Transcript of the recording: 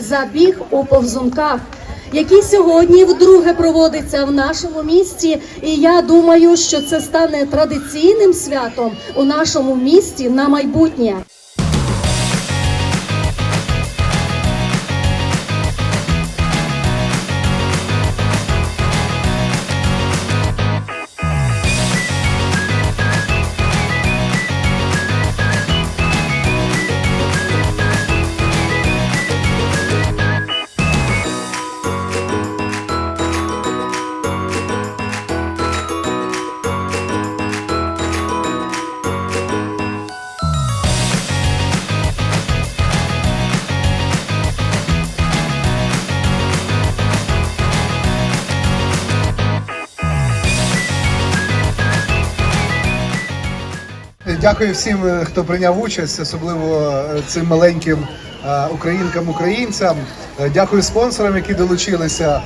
Забіг у повзунках, який сьогодні вдруге проводиться в нашому місті. І я думаю, що це стане традиційним святом у нашому місті на майбутнє. Дякую всім, е, хто прийняв участь, особливо е, цим маленьким е, українкам, українцям. Е, Дякую спонсорам, які долучилися.